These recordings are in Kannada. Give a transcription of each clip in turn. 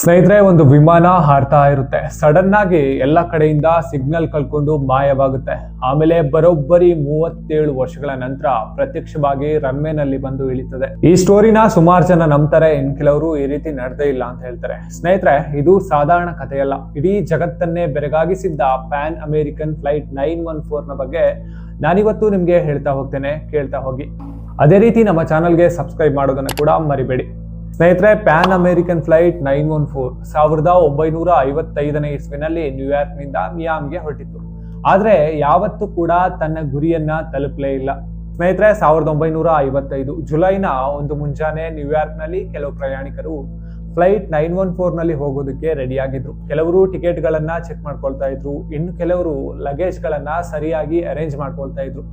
ಸ್ನೇಹಿತರೆ, ಒಂದು ವಿಮಾನ ಹಾರ್ತಾ ಇರುತ್ತೆ. ಸಡನ್ ಆಗಿ ಎಲ್ಲ ಕಡೆಯಿಂದ ಸಿಗ್ನಲ್ ಕಳ್ಕೊಂಡು ಮಾಯವಾಗುತ್ತೆ. ಆಮೇಲೆ ಬರೋಬ್ಬರಿ ಮೂವತ್ತೇಳು ವರ್ಷಗಳ ನಂತರ ಪ್ರತ್ಯಕ್ಷವಾಗಿ ರನ್ವೇನಲ್ಲಿ ಬಂದು ಇಳಿತದೆ. ಈ ಸ್ಟೋರಿನ ಸುಮಾರು ಜನ ನಂಬ್ತಾರೆ. ಇನ್ ಕೆಲವರು ಈ ರೀತಿ ನಡೆದೇ ಇಲ್ಲ ಅಂತ ಹೇಳ್ತಾರೆ. ಸ್ನೇಹಿತರೆ, ಇದು ಸಾಧಾರಣ ಕಥೆಯಲ್ಲ. ಇಡೀ ಜಗತ್ತನ್ನೇ ಬೆರಗಾಗಿಸಿದ್ದ Pan American flight nine one ಫೋರ್ನ ಬಗ್ಗೆ ನಾನಿವತ್ತು ನಿಮ್ಗೆ ಹೇಳ್ತಾ ಹೋಗ್ತೇನೆ, ಕೇಳ್ತಾ ಹೋಗಿ. ಅದೇ ರೀತಿ ನಮ್ಮ ಚಾನಲ್ಗೆ ಸಬ್ಸ್ಕ್ರೈಬ್ ಮಾಡೋದನ್ನ ಕೂಡ ಮರಿಬೇಡಿ. ಸ್ನೇಹಿತರೆ Pan American flight nine one four ಸಾವಿರದ ಒಂಬೈನೂರ ಐವತ್ತೈದನೇ ಇಸ್ವಿನಲ್ಲಿ ನ್ಯೂಯಾರ್ಕ್ನಿಂದ ಮಿಯಾಮ್ಗೆ ಹೊರಟಿತ್ತು. ಆದರೆ ಯಾವತ್ತೂ ಕೂಡ ತನ್ನ ಗುರಿಯನ್ನ ತಲುಪಲೇ ಇಲ್ಲ. ಸ್ನೇಹಿತರೆ, ಸಾವಿರದ ಒಂಬೈನೂರ ಐವತ್ತೈದು ಜುಲೈನ ಒಂದು ಮುಂಜಾನೆ ನ್ಯೂಯಾರ್ಕ್ನಲ್ಲಿ ಕೆಲವು ಪ್ರಯಾಣಿಕರು ಫ್ಲೈಟ್ ನೈನ್ ಒನ್ ಫೋರ್ನಲ್ಲಿ ಹೋಗೋದಕ್ಕೆ ರೆಡಿಯಾಗಿದ್ರು. ಕೆಲವರು ಟಿಕೆಟ್ ಗಳನ್ನ ಚೆಕ್ ಮಾಡ್ಕೊಳ್ತಾ ಇದ್ರು. ಇನ್ನು ಕೆಲವರು ಲಗೇಜ್ ಗಳನ್ನ ಸರಿಯಾಗಿ ಅರೇಂಜ್ ಮಾಡ್ಕೊಳ್ತಾ ಇದ್ರು.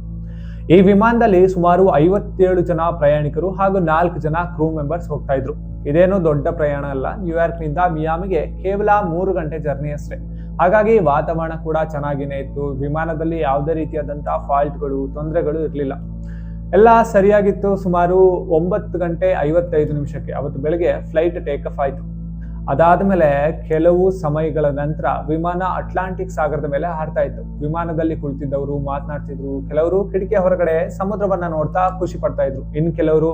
ಈ ವಿಮಾನದಲ್ಲಿ ಸುಮಾರು ಐವತ್ತೇಳು ಜನ ಪ್ರಯಾಣಿಕರು ಹಾಗೂ ನಾಲ್ಕು ಜನ ಕ್ರೂ ಮೆಂಬರ್ಸ್ ಹೋಗ್ತಾ ಇದ್ರು. ಇದೇನು ದೊಡ್ಡ ಪ್ರಯಾಣ ಅಲ್ಲ. ನ್ಯೂಯಾರ್ಕ್ನಿಂದ ಮಿಯಾಮಿಗೆ ಕೇವಲ ಮೂರು ಗಂಟೆ ಜರ್ನಿ ಅಷ್ಟೇ. ಹಾಗಾಗಿ ವಾತಾವರಣ ಕೂಡ ಚೆನ್ನಾಗಿನೇ ಇತ್ತು. ವಿಮಾನದಲ್ಲಿ ಯಾವುದೇ ರೀತಿಯಾದಂತಹ ಫಾಲ್ಟ್ಗಳು ತೊಂದರೆಗಳು ಇರಲಿಲ್ಲ. ಎಲ್ಲ ಸರಿಯಾಗಿತ್ತು. ಸುಮಾರು ಒಂಬತ್ತು ಗಂಟೆ ಐವತ್ತೈದು ನಿಮಿಷಕ್ಕೆ. ಅವತ್ತು ಬೆಳಗ್ಗೆ ಫ್ಲೈಟ್ ಟೇಕ್ ಆಫ್ ಆಯ್ತು. ಅದಾದ್ಮೇಲೆ ಕೆಲವು ಸಮಯಗಳ ನಂತರ ವಿಮಾನ ಅಟ್ಲಾಂಟಿಕ್ ಸಾಗರದ ಮೇಲೆ ಹಾರ್ತಾ ಇತ್ತು. ವಿಮಾನದಲ್ಲಿ ಕುಳಿತಿದ್ದವರು, ಮಾತನಾಡ್ತಿದ್ರು, ಕೆಲವರು ಕಿಟಕಿಯ ಹೊರಗಡೆ ಸಮುದ್ರವನ್ನ ನೋಡ್ತಾ ಖುಷಿ ಪಡ್ತಾ ಇದ್ರು. ಇನ್ನು ಕೆಲವರು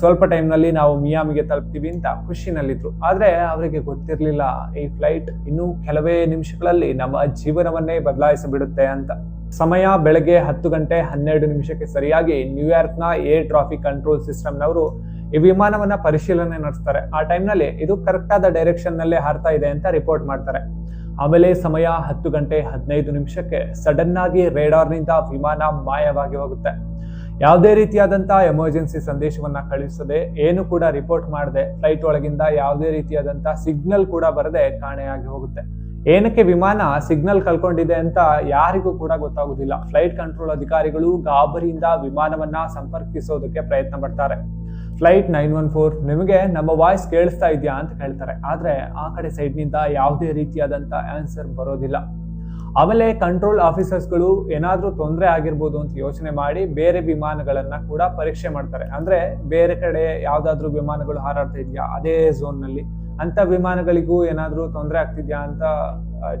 ಸ್ವಲ್ಪ ಟೈಮ್ನಲ್ಲಿ ನಲ್ಲಿ ನಾವು ಮಿಯಾಮಿಗೆ ತಲುಪ್ತೀವಿ ಅಂತ ಖುಷಿನಲ್ಲಿದ್ರು. ಆದ್ರೆ ಅವರಿಗೆ ಗೊತ್ತಿರಲಿಲ್ಲ, ಈ ಫ್ಲೈಟ್ ಇನ್ನೂ ಕೆಲವೇ ನಿಮಿಷಗಳಲ್ಲಿ ನಮ್ಮ ಜೀವನವನ್ನೇ ಬದಲಾಯಿಸಿಬಿಡುತ್ತೆ ಅಂತ. ಸಮಯ ಬೆಳಗ್ಗೆ ಹತ್ತು ಗಂಟೆ ಹನ್ನೆರಡು ನಿಮಿಷಕ್ಕೆ ಸರಿಯಾಗಿ ನ್ಯೂಯಾರ್ಕ್ನ ಏರ್ ಟ್ರಾಫಿಕ್ ಕಂಟ್ರೋಲ್ ಸಿಸ್ಟಮ್ನವರು ಈ ವಿಮಾನವನ್ನ ಪರಿಶೀಲನೆ ನಡೆಸ್ತಾರೆ. ಆ ಟೈಮ್ನಲ್ಲಿ ಇದು ಕರೆಕ್ಟ್ ಆದ ಡೈರೆಕ್ಷನ್ ನಲ್ಲೇ ಹಾರ್ತಾ ಇದೆ ಅಂತ ರಿಪೋರ್ಟ್ ಮಾಡ್ತಾರೆ. ಆಮೇಲೆ ಸಮಯ ಹತ್ತು ಗಂಟೆ ಹದಿನೈದು ನಿಮಿಷಕ್ಕೆ ಸಡನ್ ಆಗಿ ರೇಡಾರ್ನಿಂದ ವಿಮಾನ ಮಾಯವಾಗಿ ಹೋಗುತ್ತೆ. ಯಾವುದೇ ರೀತಿಯಾದಂತಹ ಎಮರ್ಜೆನ್ಸಿ ಸಂದೇಶವನ್ನ ಕಳಿಸದೆ ಏನು ಕೂಡ ರಿಪೋರ್ಟ್ ಮಾಡದೆ ಫ್ಲೈಟ್ ಒಳಗಿಂದ ಯಾವುದೇ ರೀತಿಯಾದಂತಹ ಸಿಗ್ನಲ್ ಕೂಡ ಬರದೆ ಕಾಣೆಯಾಗಿ ಹೋಗುತ್ತೆ. ಏನಕ್ಕೆ ವಿಮಾನ ಸಿಗ್ನಲ್ ಕಳ್ಕೊಂಡಿದೆ ಅಂತ ಯಾರಿಗೂ ಕೂಡ ಗೊತ್ತಾಗುದಿಲ್ಲ. ಫ್ಲೈಟ್ ಕಂಟ್ರೋಲ್ ಅಧಿಕಾರಿಗಳು ಗಾಬರಿಯಿಂದ ವಿಮಾನವನ್ನ ಸಂಪರ್ಕಿಸೋದಕ್ಕೆ ಪ್ರಯತ್ನ ಪಡ್ತಾರೆ. ಫ್ಲೈಟ್ ನೈನ್ ಒನ್ ಫೋರ್ ನಿಮಗೆ ನಮ್ಮ ವಾಯ್ಸ್ ಕೇಳಿಸ್ತಾ ಇದೆಯಾ ಅಂತ ಹೇಳ್ತಾರೆ ಆದ್ರೆ ಆ ಕಡೆ ಸೈಡ್ನಿಂದ ಯಾವುದೇ ರೀತಿಯಾದಂತ ಆನ್ಸರ್ ಬರೋದಿಲ್ಲ. ಆಮೇಲೆ ಕಂಟ್ರೋಲ್ ಆಫೀಸರ್ಸ್ಗಳು ಏನಾದ್ರೂ ತೊಂದರೆ ಆಗಿರ್ಬೋದು ಅಂತ ಯೋಚನೆ ಮಾಡಿ ಬೇರೆ ವಿಮಾನಗಳನ್ನ ಕೂಡ ಪರೀಕ್ಷೆ ಮಾಡ್ತಾರೆ. ಅಂದ್ರೆ ಬೇರೆ ಕಡೆ ಯಾವ್ದಾದ್ರು ವಿಮಾನಗಳು ಹಾರಾಡ್ತಾ ಇದೆಯಾ, ಅದೇ ಝೋನ್ನಲ್ಲಿ. ಅಂತ ವಿಮಾನಗಳಿಗೂ ಏನಾದರೂ ತೊಂದರೆ ಆಗ್ತಿದ್ಯಾ ಅಂತ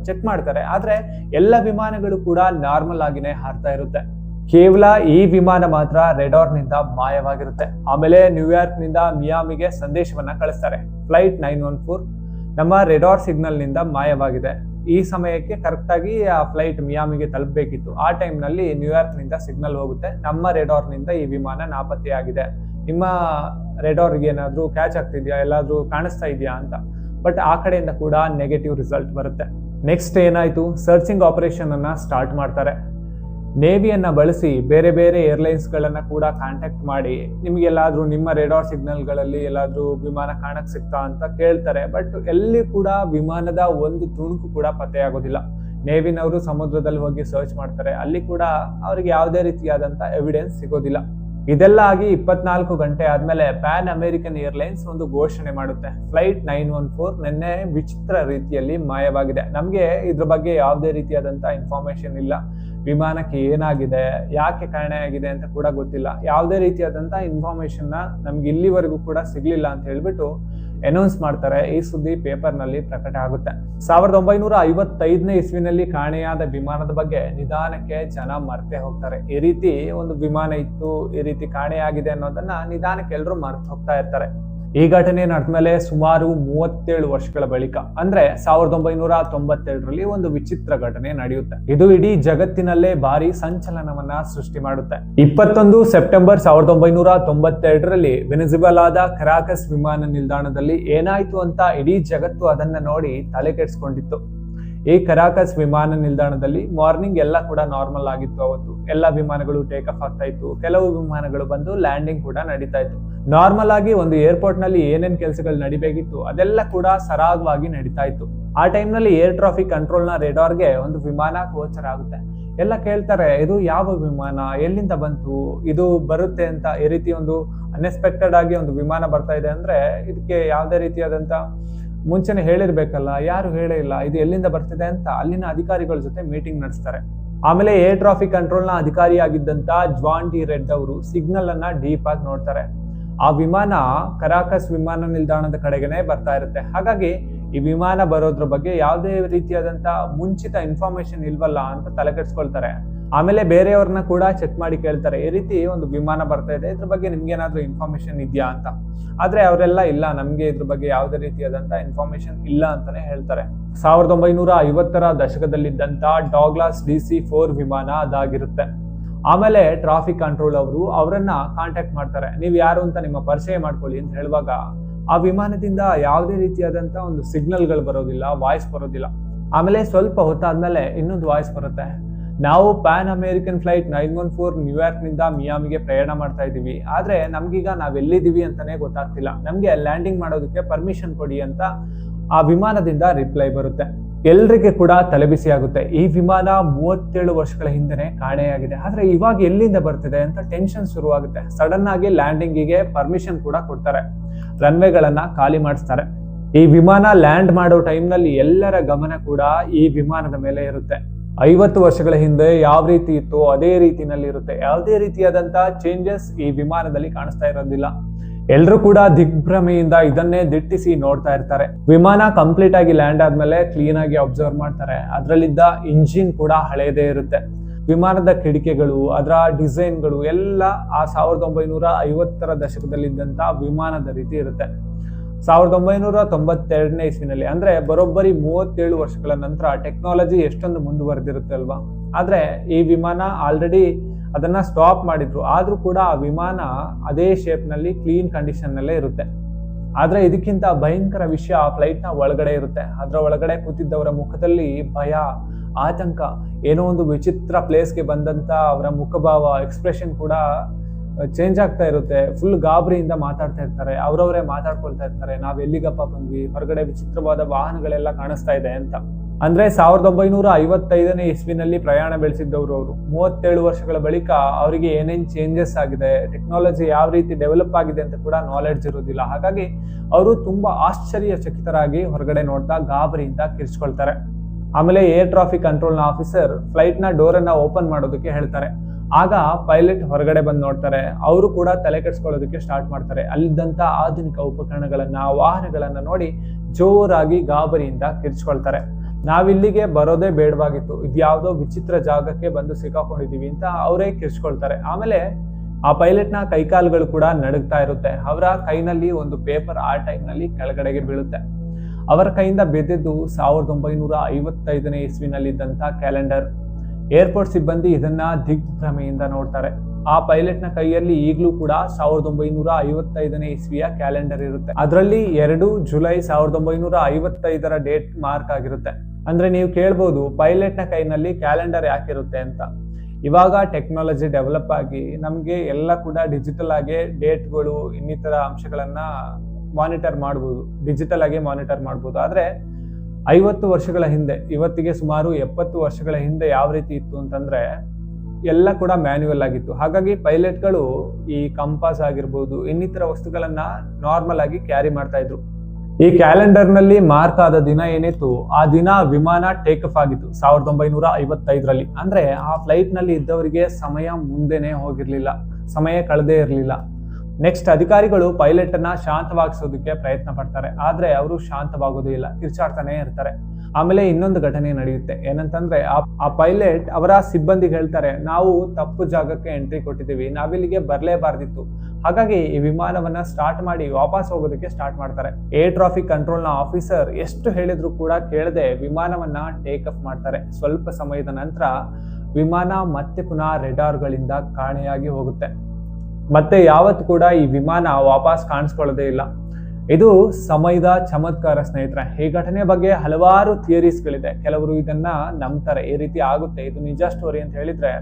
ಚೆಕ್ ಮಾಡ್ತಾರೆ. ಆದ್ರೆ ಎಲ್ಲ ವಿಮಾನಗಳು ಕೂಡ ನಾರ್ಮಲ್ ಆಗಿನೇ ಹಾರ್ತಾ ಇರುತ್ತೆ. ಕೇವಲ ಈ ವಿಮಾನ ಮಾತ್ರ ರೆಡಾರ್ನಿಂದ ಮಾಯವಾಗಿರುತ್ತೆ. ಆಮೇಲೆ ನ್ಯೂಯಾರ್ಕ್ನಿಂದ ಮಿಯಾಮಿಗೆ ಸಂದೇಶವನ್ನ ಕಳಿಸ್ತಾರೆ. ಫ್ಲೈಟ್ ನೈನ್ ಒನ್ ಫೋರ್ ನಮ್ಮ ರೆಡಾರ್ ಸಿಗ್ನಲ್ನಿಂದ ಮಾಯವಾಗಿದೆ. ಈ ಸಮಯಕ್ಕೆ ಕರೆಕ್ಟಾಗಿ ಆ ಫ್ಲೈಟ್ ಮಿಯಾಮಿಗೆ ತಲುಪಬೇಕಿತ್ತು. ಆ ಟೈಮ್ನಲ್ಲಿ ನ್ಯೂಯಾರ್ಕ್ನಿಂದ ನ್ಯೂಯಾರ್ಕ್ನಿಂದ ಸಿಗ್ನಲ್ ಹೋಗುತ್ತೆ. ನಮ್ಮ ರೆಡಾರ್ನಿಂದ ಈ ವಿಮಾನ ನಾಪತ್ತೆಯಾಗಿದೆ. ನಿಮ್ಮ ರೆಡಾರ್ಗೆ ಏನಾದರೂ ಕ್ಯಾಚ್ ಆಗ್ತಿದ್ಯಾ? ಎಲ್ಲಾದರೂ ಕಾಣಿಸ್ತಾ ಇದೆಯಾ ಅಂತ. ಬಟ್ ಆ ಕಡೆಯಿಂದ ಕೂಡ ನೆಗೆಟಿವ್ ರಿಸಲ್ಟ್ ಬರುತ್ತೆ. ನೆಕ್ಸ್ಟ್ ಏನಾಯ್ತು? ಸರ್ಚಿಂಗ್ ಆಪರೇಷನ್ ಅನ್ನ ಸ್ಟಾರ್ಟ್ ಮಾಡ್ತಾರೆ. ನೇವಿಯನ್ನ ಬಳಸಿ ಬೇರೆ ಬೇರೆ ಏರ್ಲೈನ್ಸ್ ಗಳನ್ನ ಕೂಡ ಕಾಂಟ್ಯಾಕ್ಟ್ ಮಾಡಿ ನಿಮಗೆಲ್ಲಾದರೂ ನಿಮ್ಮ ರೇಡಾರ್ ಸಿಗ್ನಲ್ಗಳಲ್ಲಿ ಎಲ್ಲಾದ್ರೂ ವಿಮಾನ ಕಾಣಕ್ಕೆ ಸಿಗ್ತಾ ಅಂತ ಕೇಳ್ತಾರೆ. ಬಟ್ ಎಲ್ಲಿ ಕೂಡ ವಿಮಾನದ ಒಂದು ತುಣುಕು ಕೂಡ ಪತ್ತೆಯಾಗೋದಿಲ್ಲ ನೇವಿನವರು ಸಮುದ್ರದಲ್ಲಿ ಹೋಗಿ ಸರ್ಚ್ ಮಾಡ್ತಾರೆ. ಅಲ್ಲಿ ಕೂಡ ಅವ್ರಿಗೆ ಯಾವುದೇ ರೀತಿಯಾದಂತ ಎವಿಡೆನ್ಸ್ ಸಿಗೋದಿಲ್ಲ. ಇದೆಲ್ಲ ಆಗಿ ಇಪ್ಪತ್ನಾಲ್ಕು ಗಂಟೆ ಆದ್ಮೇಲೆ ಪ್ಯಾನ್ ಅಮೆರಿಕನ್ ಏರ್ಲೈನ್ಸ್ ಒಂದು ಘೋಷಣೆ ಮಾಡುತ್ತೆ. ಫ್ಲೈಟ್ ನೈನ್ ಒನ್ ಫೋರ್ ನಿನ್ನೆ ವಿಚಿತ್ರ ರೀತಿಯಲ್ಲಿ ಮಾಯವಾಗಿದೆ. ನಮಗೆ ಇದ್ರ ಬಗ್ಗೆ ಯಾವುದೇ ರೀತಿಯಾದಂಥ ಇನ್ಫಾರ್ಮೇಶನ್ ಇಲ್ಲ. ವಿಮಾನಕ್ಕೆ ಏನಾಗಿದೆ, ಯಾಕೆ ಕಾರಣ ಆಗಿದೆ ಅಂತ ಕೂಡ ಗೊತ್ತಿಲ್ಲ. ಯಾವುದೇ ರೀತಿಯಾದಂಥ ಇನ್ಫಾರ್ಮೇಶನ್ನ ನಮ್ಗೆ ಇಲ್ಲಿವರೆಗೂ ಕೂಡ ಸಿಗ್ಲಿಲ್ಲ ಅಂತ ಹೇಳ್ಬಿಟ್ಟು ಅನೌನ್ಸ್ ಮಾಡ್ತಾರೆ, ಈ ಸುದ್ದಿ ಪೇಪರ್ನಲ್ಲಿ ಪ್ರಕಟ ಆಗುತ್ತೆ. ಸಾವಿರದ ಒಂಬೈನೂರ ಐವತ್ತೈದನೇ ಇಸ್ವಿನಲ್ಲಿ ಕಾಣೆಯಾದ ವಿಮಾನದ ಬಗ್ಗೆ ನಿಧಾನಕ್ಕೆ ಜನ ಮರ್ತೆ ಹೋಗ್ತಾರೆ. ಈ ರೀತಿ ಒಂದು ವಿಮಾನ ಇತ್ತು, ಈ ರೀತಿ ಕಾಣೆಯಾಗಿದೆ ಅನ್ನೋದನ್ನ ನಿಧಾನಕ್ಕೆ ಎಲ್ಲರೂ ಮರ್ತು ಹೋಗ್ತಾ ಇರ್ತಾರೆ. ಈ ಘಟನೆ ನಡೆದ್ಮೇಲೆ ಸುಮಾರು ಮೂವತ್ತೇಳು ವರ್ಷಗಳ ಬಳಿಕ, ಅಂದ್ರೆ ಸಾವಿರದ ಒಂಬೈನೂರ ತೊಂಬತ್ತೆರಡರಲ್ಲಿ ಒಂದು ವಿಚಿತ್ರ ಘಟನೆ ನಡೆಯುತ್ತೆ. ಇದು ಇಡೀ ಜಗತ್ತಿನಲ್ಲೇ ಭಾರಿ ಸಂಚಲನವನ್ನ ಸೃಷ್ಟಿ ಮಾಡುತ್ತೆ. ಇಪ್ಪತ್ತೊಂದು ಸೆಪ್ಟೆಂಬರ್ ಸಾವಿರದ ಒಂಬೈನೂರ ತೊಂಬತ್ತೆರಡರಲ್ಲಿ ವೆನೆಜುವೆಲಾದ ಕರಾಕಸ್ ವಿಮಾನ ನಿಲ್ದಾಣದಲ್ಲಿ ಏನಾಯ್ತು ಅಂತ ಇಡೀ ಜಗತ್ತು ಅದನ್ನ ನೋಡಿ ತಲೆ ಕೆಡಿಸ್ಕೊಂಡಿತ್ತು. ಈ ಕರಾಕಸ್ ವಿಮಾನ ನಿಲ್ದಾಣದಲ್ಲಿ ಮಾರ್ನಿಂಗ್ ಎಲ್ಲ ಕೂಡ ನಾರ್ಮಲ್ ಆಗಿತ್ತು ಅವತ್ತು. ಎಲ್ಲ ವಿಮಾನಗಳು ಟೇಕ್ ಆಫ್ ಆಗ್ತಾ ಇತ್ತು. ಕೆಲವು ವಿಮಾನಗಳು ಬಂದು ಲ್ಯಾಂಡಿಂಗ್ ಕೂಡ ನಡೀತಾ ಇತ್ತು. ನಾರ್ಮಲ್ ಆಗಿ ಒಂದು ಏರ್ಪೋರ್ಟ್ನಲ್ಲಿ ಏನೇನ್ ಕೆಲಸಗಳು ನಡಿಬೇಕಿತ್ತು, ಅದೆಲ್ಲ ಕೂಡ ಸರಾಗವಾಗಿ ನಡೀತಾ ಇತ್ತು. ಆ ಟೈಮ್ನಲ್ಲಿ ಏರ್ ಟ್ರಾಫಿಕ್ ಕಂಟ್ರೋಲ್ನ ರೇಡಾರ್ಗೆ ಒಂದು ವಿಮಾನ ಗೋಚರ ಆಗುತ್ತೆ. ಎಲ್ಲ ಕೇಳ್ತಾರೆ, ಇದು ಯಾವ ವಿಮಾನ? ಎಲ್ಲಿಂದ ಬಂತು? ಇದು ಬರುತ್ತೆ ಅಂತ ಈ ರೀತಿ ಒಂದು ಅನ್ಎಕ್ಸ್ಪೆಕ್ಟೆಡ್ ಆಗಿ ಒಂದು ವಿಮಾನ ಬರ್ತಾ ಇದೆ ಅಂದ್ರೆ ಇದಕ್ಕೆ ಯಾವುದೇ ರೀತಿಯಾದಂತ ಮುಂಚೆನೆ ಹೇಳಿರ್ಬೇಕಲ್ಲ, ಯಾರು ಹೇಳೇ ಇಲ್ಲ ಇದು ಎಲ್ಲಿಂದ ಬರ್ತಿದೆ ಅಂತ ಅಲ್ಲಿನ ಅಧಿಕಾರಿಗಳ ಜೊತೆ ಮೀಟಿಂಗ್ ನಡೆಸ್ತಾರೆ. ಆಮೇಲೆ ಏರ್ ಟ್ರಾಫಿಕ್ ಕಂಟ್ರೋಲ್ನ ಅಧಿಕಾರಿಯಾಗಿದ್ದಂತ ಜ್ವಾನ್ ಡಿ ರೆಡ್ ಅವರು ಸಿಗ್ನಲ್ ಅನ್ನ ಡೀಪ್ ಆಗಿ ನೋಡ್ತಾರೆ. ಆ ವಿಮಾನ ಕರಾಕಸ್ ವಿಮಾನ ನಿಲ್ದಾಣದ ಕಡೆಗೇನೆ ಬರ್ತಾ ಇರುತ್ತೆ. ಹಾಗಾಗಿ ಈ ವಿಮಾನ ಬರೋದ್ರ ಬಗ್ಗೆ ಯಾವುದೇ ರೀತಿಯಾದಂತ ಮುಂಚಿತ ಇನ್ಫಾರ್ಮೇಶನ್ ಇಲ್ವಲ್ಲ ಅಂತ ತಲೆ ಕೆಡ್ಸ್ಕೊಳ್ತಾರೆ ಆಮೇಲೆ ಬೇರೆಯವ್ರನ್ನ ಕೂಡ ಚೆಕ್ ಮಾಡಿ ಕೇಳ್ತಾರೆ. ಈ ರೀತಿ ಒಂದು ವಿಮಾನ ಬರ್ತಾ ಇದೆ. ಇದ್ರ ಬಗ್ಗೆ ನಿಮ್ಗೆ ಏನಾದ್ರೂ ಇನ್ಫಾರ್ಮೇಶನ್ ಇದೆಯಾ ಅಂತ. ಆದ್ರೆ ಅವರೆಲ್ಲ ಇಲ್ಲ, ನಮ್ಗೆ ಇದ್ರ ಬಗ್ಗೆ ಯಾವುದೇ ರೀತಿಯಾದಂತ ಇನ್ಫಾರ್ಮೇಶನ್ ಇಲ್ಲ ಅಂತಾನೆ ಹೇಳ್ತಾರೆ. ಸಾವಿರದ ಒಂಬೈನೂರ ಐವತ್ತರ ದಶಕದಲ್ಲಿದ್ದಂತ ಡಾಗ್ಲಾಸ್ ಡಿ ಸಿ ಫೋರ್ ವಿಮಾನ ಅದಾಗಿರುತ್ತೆ. ಆಮೇಲೆ ಟ್ರಾಫಿಕ್ ಕಂಟ್ರೋಲ್ ಅವರು ಅವರನ್ನ ಕಾಂಟ್ಯಾಕ್ಟ್ ಮಾಡ್ತಾರೆ. ನೀವು ಯಾರು ಅಂತ ನಿಮ್ಮ ಪರಿಚಯ ಮಾಡ್ಕೊಳ್ಳಿ ಅಂತ ಹೇಳುವಾಗ ಆ ವಿಮಾನದಿಂದ ಯಾವುದೇ ರೀತಿಯಾದಂತ ಒಂದು ಸಿಗ್ನಲ್ಗಳು ಬರೋದಿಲ್ಲ ವಾಯ್ಸ್ ಬರೋದಿಲ್ಲ. ಆಮೇಲೆ ಸ್ವಲ್ಪ ಹೊತ್ತಾದ್ಮೇಲೆ ಇನ್ನೊಂದು ವಾಯ್ಸ್ ಬರುತ್ತೆ. ನಾವು Pan American flight nine one four ನ್ಯೂಯಾರ್ಕ್ನಿಂದ ಮಿಯಾಮಿಗೆ ಪ್ರಯಾಣ ಮಾಡ್ತಾ ಇದ್ದೀವಿ. ಆದರೆ ನಮ್ಗೀಗ ನಾವೆಲ್ಲಿದ್ದೀವಿ ಅಂತಲೇ ಗೊತ್ತಾಗ್ತಿಲ್ಲ. ನಮಗೆ ಲ್ಯಾಂಡಿಂಗ್ ಮಾಡೋದಕ್ಕೆ ಪರ್ಮಿಷನ್ ಕೊಡಿ ಅಂತ ಆ ವಿಮಾನದಿಂದ ರಿಪ್ಲೈ ಬರುತ್ತೆ. ಎಲ್ರಿಗೆ ಕೂಡ ತಲೆಬಿಸಿಯಾಗುತ್ತೆ ಈ ವಿಮಾನ ಮೂವತ್ತೇಳು ವರ್ಷಗಳ ಹಿಂದೆನೆ ಕಾಣೆಯಾಗಿದೆ. ಆದ್ರೆ ಇವಾಗ ಎಲ್ಲಿಂದ ಬರ್ತಿದೆ ಅಂತ ಟೆನ್ಷನ್ ಶುರುವಾಗುತ್ತೆ. ಸಡನ್ ಆಗಿ ಲ್ಯಾಂಡಿಂಗಿಗೆ ಪರ್ಮಿಷನ್ ಕೂಡ ಕೊಡ್ತಾರೆ. ರನ್ವೇಗಳನ್ನ ಖಾಲಿ ಮಾಡಿಸ್ತಾರೆ. ಈ ವಿಮಾನ ಲ್ಯಾಂಡ್ ಮಾಡೋ ಟೈಮ್ನಲ್ಲಿ ಎಲ್ಲರ ಗಮನ ಕೂಡ ಈ ವಿಮಾನದ ಮೇಲೆ ಇರುತ್ತೆ. ಐವತ್ತು ವರ್ಷಗಳ ಹಿಂದೆ ಯಾವ ರೀತಿ ಇತ್ತು ಅದೇ ರೀತಿನಲ್ಲಿ ಇರುತ್ತೆ ಯಾವುದೇ ರೀತಿಯಾದಂತಹ ಚೇಂಜಸ್ ಈ ವಿಮಾನದಲ್ಲಿ ಕಾಣಿಸ್ತಾ ಇರೋದಿಲ್ಲ. ಎಲ್ರು ಕೂಡ ದಿಗ್ಭ್ರಮೆಯಿಂದ ಇದನ್ನೇ ದಿಟ್ಟಿಸಿ ನೋಡ್ತಾ ಇರ್ತಾರೆ. ವಿಮಾನ ಕಂಪ್ಲೀಟ್ ಆಗಿ ಲ್ಯಾಂಡ್ ಆದ್ಮೇಲೆ ಕ್ಲೀನ್ ಆಗಿ ಅಬ್ಸರ್ವ್ ಮಾಡ್ತಾರೆ. ಅದರಲ್ಲಿದ್ದ ಇಂಜಿನ್ ಕೂಡ ಹಳೇದೇ ಇರುತ್ತೆ. ವಿಮಾನದ ಕಿಡಿಕೆಗಳು, ಅದರ ಡಿಸೈನ್ಗಳು ಎಲ್ಲ ಆ ಸಾವಿರದ ಒಂಬೈನೂರ ಐವತ್ತರ ದಶಕದಲ್ಲಿದ್ದಂಥ ವಿಮಾನದ ರೀತಿ ಇರುತ್ತೆ. ಸಾವಿರದ ಒಂಬೈನೂರ ತೊಂಬತ್ತೆರಡನೇ ಇಸ್ವಿನಲ್ಲಿ, ಅಂದ್ರೆ ಬರೋಬ್ಬರಿ ಮೂವತ್ತೇಳು ವರ್ಷಗಳ ನಂತರ ಟೆಕ್ನಾಲಜಿ ಎಷ್ಟೊಂದು ಮುಂದುವರೆದಿರುತ್ತೆ ಅಲ್ವಾ? ಆದ್ರೆ ಈ ವಿಮಾನ ಆಲ್ರೆಡಿ ಅದನ್ನ ಸ್ಟಾಪ್ ಮಾಡಿದ್ರು. ಆದ್ರೂ ಕೂಡ ಆ ವಿಮಾನ ಅದೇ ಶೇಪ್ನಲ್ಲಿ ಕ್ಲೀನ್ ಕಂಡೀಷನ್ ನಲ್ಲೇ ಇರುತ್ತೆ. ಆದ್ರೆ ಇದಕ್ಕಿಂತ ಭಯಂಕರ ವಿಷಯ ಫ್ಲೈಟ್ನ ಒಳಗಡೆ ಇರುತ್ತೆ. ಅದರ ಒಳಗಡೆ ಕೂತಿದ್ದವರ ಮುಖದಲ್ಲಿ ಭಯ, ಆತಂಕ, ಏನೋ ಒಂದು ವಿಚಿತ್ರ ಪ್ಲೇಸ್ಗೆ ಬಂದಂತ ಅವರ ಮುಖಭಾವ ಎಕ್ಸ್ಪ್ರೆಷನ್ ಕೂಡ ಚೇಂಜ್ ಆಗ್ತಾ ಇರುತ್ತೆ. ಫುಲ್ ಗಾಬರಿಯಿಂದ ಮಾತಾಡ್ತಾ ಇರ್ತಾರೆ. ಅವರವರೇ ಮಾತಾಡ್ಕೊಳ್ತಾ ಇರ್ತಾರೆ. ನಾವ್ ಎಲ್ಲಿಗಪ್ಪ ಬಂದ್ವಿ? ಹೊರಗಡೆ ವಿಚಿತ್ರವಾದ ವಾಹನಗಳೆಲ್ಲ ಕಾಣಿಸ್ತಾ ಇದೆ ಅಂತ. ಅಂದ್ರೆ ಸಾವಿರದ ಒಂಬೈನೂರ ಐವತ್ತೈದನೇ ಇಸ್ವಿನಲ್ಲಿ ಪ್ರಯಾಣ ಬೆಳೆಸಿದ್ದವರು ಅವರು. ಮೂವತ್ತೇಳು ವರ್ಷಗಳ ಬಳಿಕ ಅವರಿಗೆ ಏನೇನ್ ಚೇಂಜಸ್ ಆಗಿದೆ ಟೆಕ್ನಾಲಜಿ ಯಾವ ರೀತಿ ಡೆವಲಪ್ ಆಗಿದೆ ಅಂತ ಕೂಡ ನಾಲೆಡ್ಜ್ ಇರೋದಿಲ್ಲ ಹಾಗಾಗಿ ಅವರು ತುಂಬಾ ಆಶ್ಚರ್ಯಚಕಿತರಾಗಿ ಹೊರಗಡೆ ನೋಡ್ತಾ ಗಾಬರಿಯಿಂದ ಕಿರ್ಚ್ಕೊಳ್ತಾರೆ. ಆಮೇಲೆ ಏರ್ ಟ್ರಾಫಿಕ್ ಕಂಟ್ರೋಲ್ನ ಆಫೀಸರ್ ಫ್ಲೈಟ್ನ ನ ಡೋರ್ ಅನ್ನ ಓಪನ್ ಮಾಡೋದಕ್ಕೆ ಹೇಳ್ತಾರೆ. ಆಗ ಪೈಲಟ್ ಹೊರಗಡೆ ಬಂದು ನೋಡ್ತಾರೆ. ಅವರು ಕೂಡ ತಲೆ ಕೆಡಿಸ್ಕೊಳ್ಳೋದಕ್ಕೆ ಸ್ಟಾರ್ಟ್ ಮಾಡ್ತಾರೆ. ಅಲ್ಲಿದ್ದಂಥ ಆಧುನಿಕ ಉಪಕರಣಗಳನ್ನ, ವಾಹನಗಳನ್ನ ನೋಡಿ ಜೋರಾಗಿ ಗಾಬರಿಯಿಂದ ಕಿರ್ಚ್ಕೊಳ್ತಾರೆ. ನಾವಿಲ್ಲಿಗೆ ಬರೋದೇ ಬೇಡವಾಗಿತ್ತು. ಇದ್ಯಾವುದೋ ವಿಚಿತ್ರ ಜಾಗಕ್ಕೆ ಬಂದು ಸಿಕ್ಕಾಕೊಂಡಿದ್ದೀವಿ ಅಂತ ಅವರೇ ಕಿರ್ಚ್ಕೊಳ್ತಾರೆ. ಆಮೇಲೆ ಆ ಪೈಲಟ್ನ ಕೈಕಾಲುಗಳು ಕೂಡ ನಡುಗ್ತಾ ಇರುತ್ತೆ. ಅವರ ಕೈನಲ್ಲಿ ಒಂದು ಪೇಪರ್ ಆ ಟೈಮ್ನಲ್ಲಿ ಕೆಳಗಡೆಗೆ ಬೀಳುತ್ತೆ. ಅವರ ಕೈಯಿಂದ ಬೆದ್ದಿದ್ದು ಸಾವಿರದ ಒಂಬೈನೂರ ಐವತ್ತೈದನೇ ಇಸ್ವಿನಲ್ಲಿದ್ದಂಥ ಕ್ಯಾಲೆಂಡರ್. ಏರ್ಪೋರ್ಟ್ ಸಿಬ್ಬಂದಿ ಇದನ್ನ ದಿಗ್ಭ್ರಮೆಯಿಂದ ನೋಡ್ತಾರೆ. ಆ ಪೈಲಟ್ನ ಕೈಯಲ್ಲಿ ಈಗಲೂ ಕೂಡ ಸಾವಿರದ ಒಂಬೈನೂರ ಐವತ್ತೈದನೇ ಇಸ್ವಿಯ ಕ್ಯಾಲೆಂಡರ್ ಇರುತ್ತೆ. ಅದರಲ್ಲಿ ಎರಡು ಜುಲೈ ಸಾವಿರದ ಒಂಬೈನೂರ ಐವತ್ತೈದರ ಡೇಟ್ ಮಾರ್ಕ್ ಆಗಿರುತ್ತೆ. ಅಂದ್ರೆ ನೀವು ಕೇಳ್ಬೋದು ಪೈಲಟ್ನ ಕೈನಲ್ಲಿ ಕ್ಯಾಲೆಂಡರ್ ಯಾಕಿರುತ್ತೆ ಅಂತ. ಇವಾಗ ಟೆಕ್ನಾಲಜಿ ಡೆವಲಪ್ ಆಗಿ ನಮಗೆ ಎಲ್ಲ ಕೂಡ ಡಿಜಿಟಲ್ ಆಗಿ ಡೇಟ್ಗಳು ಇನ್ನಿತರ ಅಂಶಗಳನ್ನ ಮಾನಿಟರ್ ಮಾಡ್ಬೋದು. ಡಿಜಿಟಲ್ ಆಗಿ ಮಾನಿಟರ್ ಮಾಡ್ಬೋದು. ಆದ್ರೆ ಐವತ್ತು ವರ್ಷಗಳ ಹಿಂದೆ, ಇವತ್ತಿಗೆ ಸುಮಾರು ಎಪ್ಪತ್ತು ವರ್ಷಗಳ ಹಿಂದೆ ಯಾವ ರೀತಿ ಇತ್ತು ಅಂತಂದ್ರೆ ಎಲ್ಲ ಕೂಡ ಮ್ಯಾನ್ಯುವಲ್ ಆಗಿತ್ತು. ಹಾಗಾಗಿ ಪೈಲಟ್ಗಳು ಈ ಕಂಪಾಸ್ ಆಗಿರ್ಬೋದು, ಇನ್ನಿತರ ವಸ್ತುಗಳನ್ನ ನಾರ್ಮಲ್ ಆಗಿ ಕ್ಯಾರಿ ಮಾಡ್ತಾ ಇದ್ರು. ಈ ಕ್ಯಾಲೆಂಡರ್ನಲ್ಲಿ ಮಾರ್ಕ್ ಆದ ದಿನ ಏನಿತ್ತು, ಆ ದಿನ ವಿಮಾನ ಟೇಕ್ ಆಫ್ ಆಗಿತ್ತು, ಸಾವಿರದ ಒಂಬೈನೂರ ಐವತ್ತೈದರಲ್ಲಿ. ಅಂದ್ರೆ ಆ ಫ್ಲೈಟ್ನಲ್ಲಿ ಇದ್ದವರಿಗೆ ಸಮಯ ಮುಂದೆನೆ ಹೋಗಿರ್ಲಿಲ್ಲ, ಸಮಯ ಕಳೆದೇ ಇರಲಿಲ್ಲ. ನೆಕ್ಸ್ಟ್ ಅಧಿಕಾರಿಗಳು ಪೈಲಟ್ ಅನ್ನ ಶಾಂತವಾಗಿಸೋದಕ್ಕೆ ಪ್ರಯತ್ನ ಪಡ್ತಾರೆ. ಆದ್ರೆ ಅವರು ಶಾಂತವಾಗೋದೇ ಇಲ್ಲ, ಕಿರ್ಚಾಡ್ತಾನೆ ಇರ್ತಾರೆ. ಆಮೇಲೆ ಇನ್ನೊಂದು ಘಟನೆ ನಡೆಯುತ್ತೆ. ಏನಂತಂದ್ರೆ ಆ ಪೈಲಟ್ ಅವರ ಸಿಬ್ಬಂದಿಗೆ ಹೇಳ್ತಾರೆ, ನಾವು ತಪ್ಪು ಜಾಗಕ್ಕೆ ಎಂಟ್ರಿ ಕೊಟ್ಟಿದ್ದೀವಿ, ನಾವಿಲ್ಲಿಗೆ ಬರಲೇಬಾರ್ದಿತ್ತು. ಹಾಗಾಗಿ ಈ ವಿಮಾನವನ್ನ ಸ್ಟಾರ್ಟ್ ಮಾಡಿ ವಾಪಸ್ ಹೋಗೋದಕ್ಕೆ ಸ್ಟಾರ್ಟ್ ಮಾಡ್ತಾರೆ. ಏರ್ ಟ್ರಾಫಿಕ್ ಕಂಟ್ರೋಲ್ನ ಆಫೀಸರ್ ಎಷ್ಟು ಹೇಳಿದ್ರು ಕೂಡ ಕೇಳದೆ ವಿಮಾನವನ್ನ ಟೇಕ್ ಆಫ್ ಮಾಡ್ತಾರೆ. ಸ್ವಲ್ಪ ಸಮಯದ ನಂತರ ವಿಮಾನ ಮತ್ತೆ ಪುನಃ ರೆಡಾರ್ಗಳಿಂದ ಕಾಣೆಯಾಗಿ ಹೋಗುತ್ತೆ. ಮತ್ತೆ ಯಾವತ್ತು ಕೂಡ ಈ ವಿಮಾನ ವಾಪಸ್ ಕಾಣಿಸ್ಕೊಳ್ಳೋದೇ ಇಲ್ಲ. ಇದು ಸಮಯದ ಚಮತ್ಕಾರ ಸ್ನೇಹಿತರ ಈ ಘಟನೆ ಬಗ್ಗೆ ಹಲವಾರು ಥಿಯರೀಸ್ಗಳಿದೆ. ಕೆಲವರು ಇದನ್ನ ನಂಬ್ತಾರೆ, ಈ ರೀತಿ ಆಗುತ್ತೆ, ಇದು ನಿಜ ಸ್ಟೋರಿ ಅಂತ ಹೇಳಿದ್ರೆ.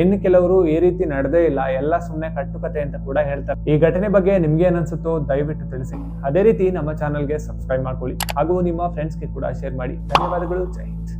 ಇನ್ನು ಕೆಲವರು ಈ ರೀತಿ ನಡೆದೇ ಇಲ್ಲ, ಎಲ್ಲ ಸುಮ್ಮನೆ ಕಟ್ಟುಕತೆ ಅಂತ ಕೂಡ ಹೇಳ್ತಾರೆ. ಈ ಘಟನೆ ಬಗ್ಗೆ ನಿಮ್ಗೆ ಏನನ್ಸುತ್ತೋ ದಯವಿಟ್ಟು ತಿಳಿಸಿ. ಅದೇ ರೀತಿ ನಮ್ಮ ಚಾನಲ್ಗೆ ಸಬ್ಸ್ಕ್ರೈಬ್ ಮಾಡ್ಕೊಳ್ಳಿ, ಹಾಗೂ ನಿಮ್ಮ ಫ್ರೆಂಡ್ಸ್ಗೆ ಕೂಡ ಶೇರ್ ಮಾಡಿ. ಧನ್ಯವಾದಗಳು, ಜೈ ಹಿಂದ್.